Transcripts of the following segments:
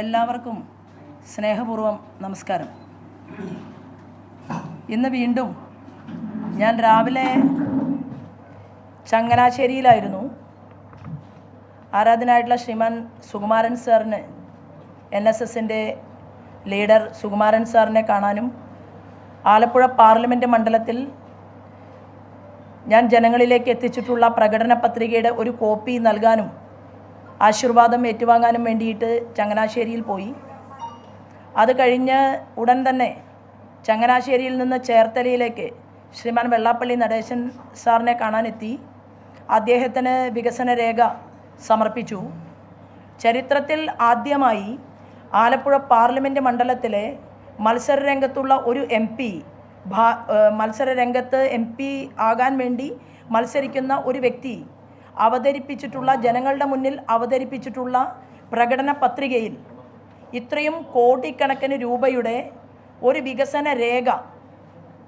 എല്ലാവർക്കും സ്നേഹപൂർവം നമസ്കാരം. ഇന്ന് വീണ്ടും ഞാൻ രാവിലെ ചങ്ങനാശ്ശേരിയിലായിരുന്നു. ആരാധനായിട്ടുള്ള ശ്രീമാൻ സുകുമാരൻ സാറിന് എൻ എസ് എസിന്റെ ലീഡർ സുകുമാരൻ സാറിനെ കാണാനും ആലപ്പുഴ പാർലമെന്റ് മണ്ഡലത്തിൽ ഞാൻ ജനങ്ങളിലേക്ക് എത്തിച്ചിട്ടുള്ള പ്രകടന പത്രികയുടെ ഒരു കോപ്പി നൽകാനും ആശീർവാദം ഏറ്റുവാങ്ങാനും വേണ്ടിയിട്ട് ചങ്ങനാശ്ശേരിയിൽ പോയി. അത് കഴിഞ്ഞ് ഉടൻ തന്നെ ചങ്ങനാശ്ശേരിയിൽ നിന്ന് ചേർത്തലയിലേക്ക് ശ്രീമാൻ വെള്ളാപ്പള്ളി നടേശൻ സാറിനെ കാണാനെത്തി. അദ്ദേഹത്തിന് വികസന രേഖ സമർപ്പിച്ചു. ചരിത്രത്തിൽ ആദ്യമായി ആലപ്പുഴ പാർലമെന്റ് മണ്ഡലത്തിലെ മത്സരരംഗത്തുള്ള ഒരു എം പി മത്സരരംഗത്ത് എം പി ആകാൻ വേണ്ടി മത്സരിക്കുന്ന ഒരു വ്യക്തി അവതരിപ്പിച്ചിട്ടുള്ള ജനങ്ങളുടെ മുന്നിൽ അവതരിപ്പിച്ചിട്ടുള്ള പ്രകടന പത്രികയിൽ ഇത്രയും കോടിക്കണക്കിന് രൂപയുടെ ഒരു വികസന രേഖ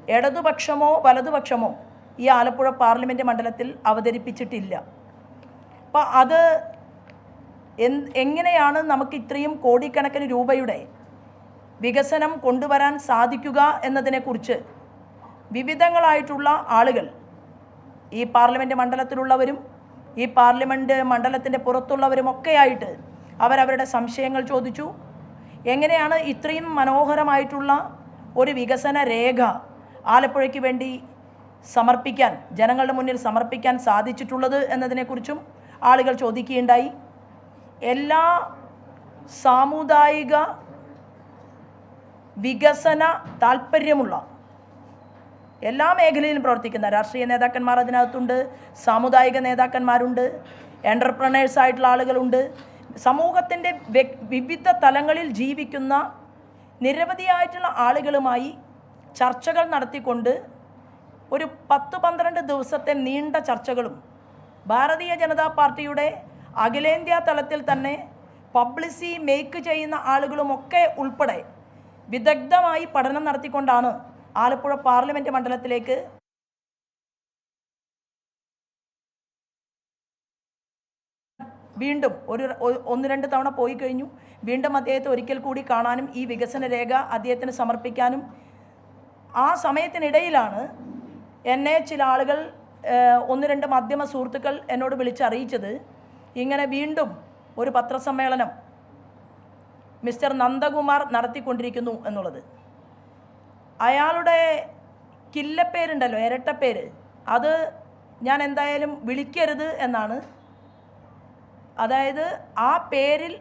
ഇടതുപക്ഷമോ വലതുപക്ഷമോ ഈ ആലപ്പുഴ പാർലമെന്റ് മണ്ഡലത്തിൽ അവതരിപ്പിച്ചിട്ടില്ല. അപ്പോൾ അത് എങ്ങനെയാണ് നമുക്ക് ഇത്രയും കോടിക്കണക്കിന് രൂപയുടെ വികസനം കൊണ്ടുവരാൻ സാധിക്കുക എന്നതിനെക്കുറിച്ച് വിവിധങ്ങളായിട്ടുള്ള ആളുകൾ ഈ പാർലമെന്റ് മണ്ഡലത്തിലുള്ളവരും ഈ പാർലമെന്റ് മണ്ഡലത്തിന്റെ പുറത്തുള്ളവരുമൊക്കെയായിട്ട് അവരവരുടെ സംശയങ്ങൾ ചോദിച്ചു. എങ്ങനെയാണ് ഇത്രയും മനോഹരമായിട്ടുള്ള ഒരു വികസന രേഖ ആലപ്പുഴയ്ക്ക് വേണ്ടി സമർപ്പിക്കാൻ ജനങ്ങളുടെ മുന്നിൽ സമർപ്പിക്കാൻ സാധിച്ചിട്ടുള്ളത് എന്നതിനെക്കുറിച്ചും ആളുകൾ ചോദിക്കുകയുണ്ടായി. എല്ലാ സാമുദായിക വികസന താല്പര്യമുള്ള എല്ലാ മേഖലയിലും പ്രവർത്തിക്കുന്ന രാഷ്ട്രീയ നേതാക്കന്മാർ അതിനകത്തുണ്ട് സാമുദായിക നേതാക്കന്മാരുണ്ട് എന്റർപ്രണേഴ്സ് ആയിട്ടുള്ള ആളുകളുണ്ട്. സമൂഹത്തിന്റെ വിവിധ തലങ്ങളിൽ ജീവിക്കുന്ന നിരവധിയായിട്ടുള്ള ആളുകളുമായി ചർച്ചകൾ നടത്തിക്കൊണ്ട് ഒരു പത്ത് പന്ത്രണ്ട് ദിവസത്തെ നീണ്ട ചർച്ചകളും ഭാരതീയ ജനതാ പാർട്ടിയുടെ അഖിലേന്ത്യാ തലത്തിൽ തന്നെ പബ്ലിസി മേക്ക് ചെയ്യുന്ന ആളുകളുമൊക്കെ ഉൾപ്പെടെ വിദഗ്ധമായി പഠനം നടത്തിക്കൊണ്ടാണ് ആലപ്പുഴ പാർലമെന്റ് മണ്ഡലത്തിലേക്ക് വീണ്ടും ഒരു ഒന്ന് രണ്ട് തവണ പോയി കഴിഞ്ഞു. വീണ്ടും അദ്ദേഹത്തെ ഒരിക്കൽ കൂടി കാണാനും ഈ വികസന രേഖ അദ്ദേഹത്തിന് സമർപ്പിക്കാനും ആ സമയത്തിനിടയിലാണ് എന്നെ ചില ആളുകൾ ഒന്ന് രണ്ട് മാധ്യമ സുഹൃത്തുക്കൾ എന്നോട് വിളിച്ചറിയിച്ചത് ഇങ്ങനെ വീണ്ടും ഒരു പത്രസമ്മേളനം മിസ്റ്റർ നന്ദകുമാർ നടത്തിക്കൊണ്ടിരിക്കുന്നു എന്നുള്ളത്. അയാളുടെ കില്ലപ്പേരുണ്ടല്ലോ ഇരട്ടപ്പേര്. അത് ഞാൻ എന്തായാലും വിളിക്കരുത് എന്നാണ്. അതായത് ആ പേരിൽ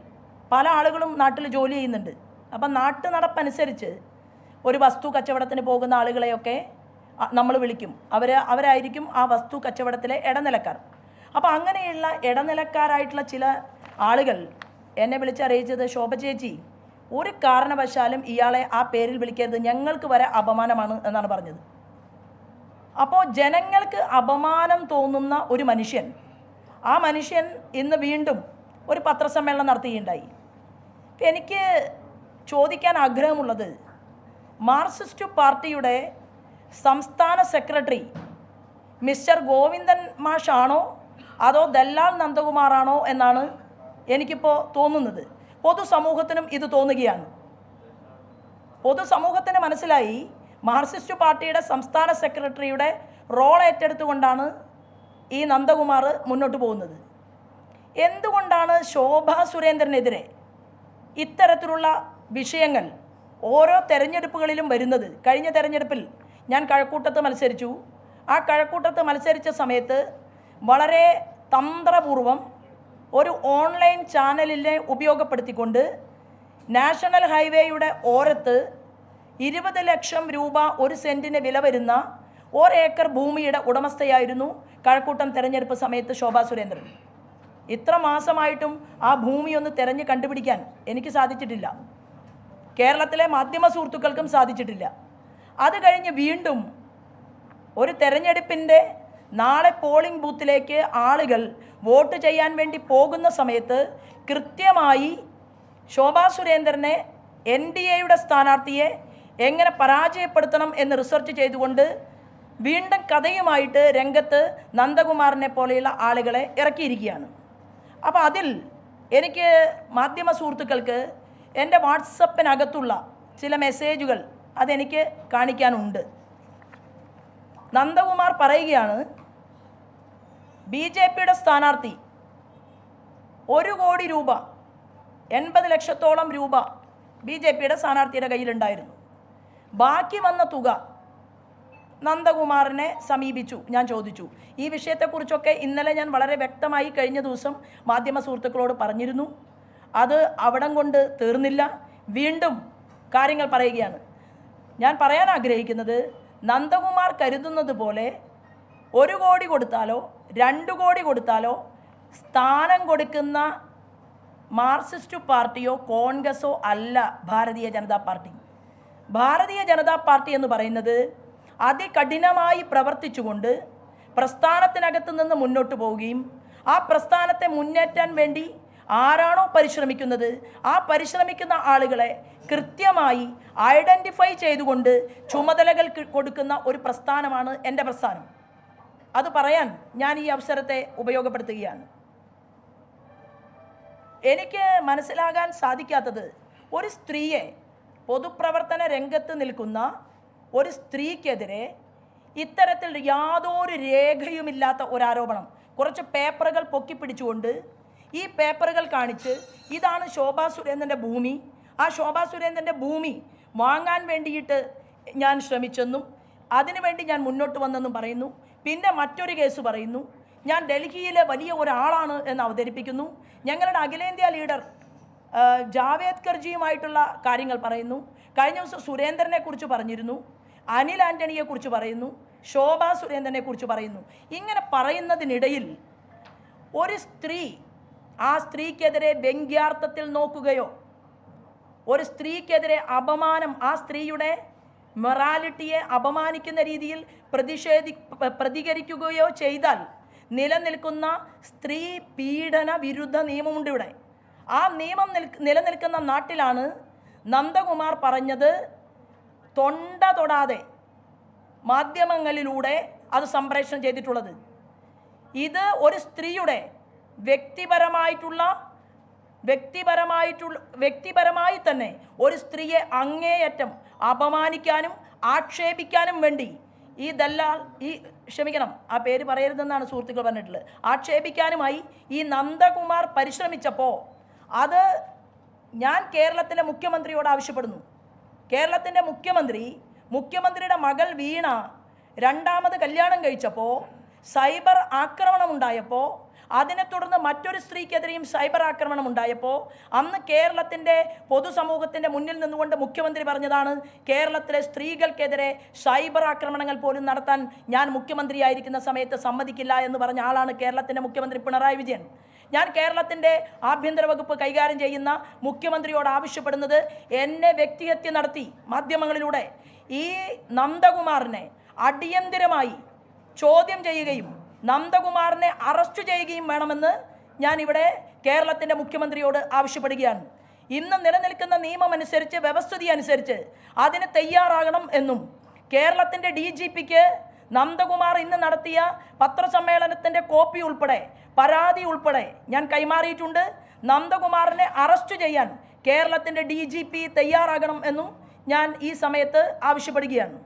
പല ആളുകളും നാട്ടിൽ ജോലി ചെയ്യുന്നുണ്ട്. അപ്പം നാട്ടു നടപ്പനുസരിച്ച് ഒരു വസ്തു കച്ചവടത്തിന് പോകുന്ന ആളുകളെയൊക്കെ നമ്മൾ വിളിക്കും. അവർ അവരായിരിക്കും ആ വസ്തു കച്ചവടത്തിലെ ഇടനിലക്കാർ. അപ്പോൾ അങ്ങനെയുള്ള ഇടനിലക്കാരായിട്ടുള്ള ചില ആളുകൾ എന്നെ വിളിച്ചറിയിച്ചത് ശോഭ ചേച്ചി. ഒരു കാരണവശാലും ഇയാളെ ആ പേരിൽ വിളിക്കരുത്. ഞങ്ങൾക്ക് വരെ അപമാനമാണ് എന്നാണ് പറഞ്ഞത്. അപ്പോൾ ജനങ്ങൾക്ക് അപമാനം തോന്നുന്ന ഒരു മനുഷ്യൻ ആ മനുഷ്യൻ ഇന്ന് വീണ്ടും ഒരു പത്രസമ്മേളനം നടത്തുകയുണ്ടായി. ഇപ്പം എനിക്ക് ചോദിക്കാൻ ആഗ്രഹമുള്ളത് മാർക്സിസ്റ്റ് പാർട്ടിയുടെ സംസ്ഥാന സെക്രട്ടറി മിസ്റ്റർ ഗോവിന്ദൻ മാഷാണോ അതോ ദല്ലാൽ നന്ദകുമാറാണോ എന്നാണ് എനിക്കിപ്പോൾ തോന്നുന്നത്. പൊതുസമൂഹത്തിനും ഇത് തോന്നുകയാണ്. പൊതുസമൂഹത്തിന് മനസ്സിലായി മാർക്സിസ്റ്റ് പാർട്ടിയുടെ സംസ്ഥാന സെക്രട്ടറിയുടെ റോൾ ഏറ്റെടുത്തുകൊണ്ടാണ് ഈ നന്ദകുമാർ മുന്നോട്ട് പോകുന്നത്. എന്തുകൊണ്ടാണ് ശോഭ സുരേന്ദ്രനെതിരെ ഇത്തരത്തിലുള്ള വിഷയങ്ങൾ ഓരോ തെരഞ്ഞെടുപ്പുകളിലും വരുന്നത്? കഴിഞ്ഞ തെരഞ്ഞെടുപ്പിൽ ഞാൻ കഴക്കൂട്ടത്ത് മത്സരിച്ചു. ആ കഴക്കൂട്ടത്ത് മത്സരിച്ച സമയത്ത് വളരെ തന്ത്രപൂർവം ഒരു ഓൺലൈൻ ചാനലിനെ ഉപയോഗപ്പെടുത്തിക്കൊണ്ട് നാഷണൽ ഹൈവേയുടെ ഓരത്ത് ഇരുപത് ലക്ഷം രൂപ ഒരു സെന്റിന് വില വരുന്ന ഒരേക്കർ ഭൂമിയുടെ ഉടമസ്ഥയായിരുന്നു കഴക്കൂട്ടം തെരഞ്ഞെടുപ്പ് സമയത്ത് ശോഭാ സുരേന്ദ്രൻ. ഇത്ര മാസമായിട്ടും ആ ഭൂമി ഒന്ന് തിരഞ്ഞ് കണ്ടുപിടിക്കാൻ എനിക്ക് സാധിച്ചിട്ടില്ല. കേരളത്തിലെ മാധ്യമ സുഹൃത്തുക്കൾക്കും സാധിച്ചിട്ടില്ല. അത് കഴിഞ്ഞ് വീണ്ടും ഒരു തെരഞ്ഞെടുപ്പിന്റെ നാളെ പോളിംഗ് ബൂത്തിലേക്ക് ആളുകൾ വോട്ട് ചെയ്യാൻ വേണ്ടി പോകുന്ന സമയത്ത് കൃത്യമായി ശോഭാ സുരേന്ദ്രനെ എൻ ഡി എയുടെ സ്ഥാനാർത്ഥിയെ എങ്ങനെ പരാജയപ്പെടുത്തണം എന്ന് റിസർച്ച് ചെയ്തുകൊണ്ട് വീണ്ടും കഥയുമായിട്ട് രംഗത്ത് നന്ദകുമാറിനെ പോലെയുള്ള ആളുകളെ ഇറക്കിയിരിക്കുകയാണ്. അപ്പോൾ അതിൽ എനിക്ക് മാധ്യമ സുഹൃത്തുക്കൾക്ക് എന്റെ വാട്സപ്പിനകത്തുള്ള ചില മെസ്സേജുകൾ അതെനിക്ക് കാണിക്കാനുണ്ട്. നന്ദകുമാർ പറയുകയാണ് ബി ജെ പിയുടെ സ്ഥാനാർത്ഥി ഒരു കോടി രൂപ എൺപത് ലക്ഷത്തോളം രൂപ ബി ജെ പിയുടെ സ്ഥാനാർത്ഥിയുടെ കയ്യിലുണ്ടായിരുന്നു. ബാക്കി വന്ന തുക നന്ദകുമാറിനെ സമീപിച്ചു. ഞാൻ ചോദിച്ചു ഈ വിഷയത്തെക്കുറിച്ചൊക്കെ ഇന്നലെ ഞാൻ വളരെ വ്യക്തമായി കഴിഞ്ഞ ദിവസം മാധ്യമ സുഹൃത്തുക്കളോട് പറഞ്ഞിരുന്നു. അത് അവിടം കൊണ്ട് തീർന്നില്ല. വീണ്ടും കാര്യങ്ങൾ പറയുകയാണ്. ഞാൻ പറയാൻ ആഗ്രഹിക്കുന്നത് നന്ദകുമാർ കരുതുന്നത് പോലെ ഒരു കോടി കൊടുത്താലോ രണ്ട് കോടി കൊടുത്താലോ സ്ഥാനം കൊടുക്കുന്ന മാർക്സിസ്റ്റ് പാർട്ടിയോ കോൺഗ്രസോ അല്ല ഭാരതീയ ജനതാ പാർട്ടി. ഭാരതീയ ജനതാ പാർട്ടി എന്ന് പറയുന്നത് അതികഠിനമായി പ്രവർത്തിച്ചുകൊണ്ട് പ്രസ്ഥാനത്തിനകത്ത് നിന്ന് മുന്നോട്ട് പോവുകയും ആ പ്രസ്ഥാനത്തെ മുന്നേറ്റാൻ വേണ്ടി ആരാണോ പരിശ്രമിക്കുന്നത്? ആ പരിശ്രമിക്കുന്ന ആളുകളെ കൃത്യമായി ഐഡന്റിഫൈ ചെയ്തുകൊണ്ട് ചുമതലകൾ കൊടുക്കുന്ന ഒരു പ്രസ്ഥാനമാണ് എന്റെ പ്രസ്ഥാനം. അത് പറയാൻ ഞാൻ ഈ അവസരത്തെ ഉപയോഗപ്പെടുത്തുകയാണ്. എനിക്ക് മനസ്സിലാകാൻ സാധിക്കാത്തത് ഒരു സ്ത്രീയെ പൊതുപ്രവർത്തന രംഗത്ത് നിൽക്കുന്ന ഒരു സ്ത്രീക്കെതിരെ ഇത്തരത്തിൽ യാതൊരു രേഖയുമില്ലാത്ത ഒരാരോപണം. കുറച്ച് പേപ്പറുകൾ പൊക്കിപ്പിടിച്ചുകൊണ്ട് ഈ പേപ്പറുകൾ കാണിച്ച് ഇതാണ് ശോഭാ സുരേന്ദ്രന്റെ ഭൂമി. ആ ശോഭാ സുരേന്ദ്രന്റെ ഭൂമി വാങ്ങാൻ വേണ്ടിയിട്ട് ഞാൻ ശ്രമിച്ചെന്നും അതിനുവേണ്ടി ഞാൻ മുന്നോട്ട് വന്നെന്നും പറയുന്നു. പിന്നെ മറ്റൊരു കേസ് പറയുന്നു. ഞാൻ ഡൽഹിയിലെ വലിയ ഒരാളാണ് എന്ന് അവതരിപ്പിക്കുന്നു. ഞങ്ങളുടെ അഖിലേന്ത്യാ ലീഡർ ജാവേദ് ജാവേദ്കർജിയുമായിട്ടുള്ള കാര്യങ്ങൾ പറയുന്നു. കഴിഞ്ഞ ദിവസം സുരേന്ദ്രനെ കുറിച്ച് പറഞ്ഞിരുന്നു. അനിൽ ആന്റണിയെക്കുറിച്ച് പറയുന്നു. ശോഭാ സുരേന്ദ്രനെ കുറിച്ച് പറയുന്നു. ഇങ്ങനെ പറയുന്നതിനിടയിൽ ഒരു സ്ത്രീ ആ സ്ത്രീക്കെതിരെ വ്യംഗ്യാർത്ഥത്തിൽ നോക്കുകയോ ഒരു സ്ത്രീക്കെതിരെ അപമാനം ആ സ്ത്രീയുടെ മൊറാലിറ്റിയെ അപമാനിക്കുന്ന രീതിയിൽ പ്രതിഷേധി പ്രതികരിക്കുകയോ ചെയ്താൽ നിലനിൽക്കുന്ന സ്ത്രീ പീഡന വിരുദ്ധ നിയമമുണ്ട് ഇവിടെ. ആ നിയമം നിൽ നിലനിൽക്കുന്ന നാട്ടിലാണ് നന്ദകുമാർ പറഞ്ഞത് തൊണ്ട തൊടാതെ മാധ്യമങ്ങളിലൂടെ അത് സംപ്രേഷണം ചെയ്തിട്ടുള്ളത്. ഇത് ഒരു സ്ത്രീയുടെ വ്യക്തിപരമായിട്ടുള്ള വ്യക്തിപരമായിട്ടുള്ള വ്യക്തിപരമായി തന്നെ ഒരു സ്ത്രീയെ അങ്ങേയറ്റം അപമാനിക്കാനും ആക്ഷേപിക്കാനും വേണ്ടി ഈ ദല്ലാൽ ഈ ക്ഷമിക്കണം ആ പേര് പറയരുതെന്നാണ് സുഹൃത്തുക്കൾ പറഞ്ഞിട്ടുള്ളത്. ആക്ഷേപിക്കാനുമായി ഈ നന്ദകുമാർ പരിശ്രമിച്ചപ്പോൾ അത് ഞാൻ കേരളത്തിന്റെ മുഖ്യമന്ത്രിയോട് ആവശ്യപ്പെടുന്നു. കേരളത്തിന്റെ മുഖ്യമന്ത്രി മുഖ്യമന്ത്രിയുടെ മകൾ വീണ രണ്ടാമത് കല്യാണം കഴിച്ചപ്പോൾ സൈബർ ആക്രമണം ഉണ്ടായപ്പോൾ അതിനെ തുടർന്ന് മറ്റൊരു സ്ത്രീക്കെതിരെയും സൈബർ ആക്രമണം ഉണ്ടായപ്പോൾ അന്ന് കേരളത്തിന്റെ പൊതുസമൂഹത്തിന്റെ മുന്നിൽ നിന്നുകൊണ്ട് മുഖ്യമന്ത്രി പറഞ്ഞതാണ് കേരളത്തിലെ സ്ത്രീകൾക്കെതിരെ സൈബർ ആക്രമണങ്ങൾ പോലും നടത്താൻ ഞാൻ മുഖ്യമന്ത്രിയായിരിക്കുന്ന സമയത്ത് സമ്മതിക്കില്ല എന്ന് പറഞ്ഞ ആളാണ് കേരളത്തിന്റെ മുഖ്യമന്ത്രി പിണറായി വിജയൻ. ഞാൻ കേരളത്തിന്റെ ആഭ്യന്തര വകുപ്പ് കൈകാര്യം ചെയ്യുന്ന മുഖ്യമന്ത്രിയോട് ആവശ്യപ്പെടുന്നത് എന്നെ വ്യക്തിഹത്യ നടത്തി മാധ്യമങ്ങളിലൂടെ ഈ നന്ദകുമാറിനെ അടിയന്തിരമായി ചോദ്യം ചെയ്യുകയും നന്ദകുമാറിനെ അറസ്റ്റ് ചെയ്യുകയും വേണമെന്ന് ഞാനിവിടെ കേരളത്തിന്റെ മുഖ്യമന്ത്രിയോട് ആവശ്യപ്പെടുകയാണ്. ഇന്ന് നിലനിൽക്കുന്ന നിയമം അനുസരിച്ച് വ്യവസ്ഥിതി അനുസരിച്ച് അതിന് തയ്യാറാകണം എന്നും കേരളത്തിന്റെ ഡി ജി പിക്ക് നന്ദകുമാർ ഇന്ന് നടത്തിയ പത്രസമ്മേളനത്തിന്റെ കോപ്പി ഉൾപ്പെടെ പരാതി ഉൾപ്പെടെ ഞാൻ കൈമാറിയിട്ടുണ്ട്. നന്ദകുമാറിനെ അറസ്റ്റ് ചെയ്യാൻ കേരളത്തിന്റെ ഡി ജി പി തയ്യാറാകണം എന്നും ഞാൻ ഈ സമയത്ത് ആവശ്യപ്പെടുകയാണ്.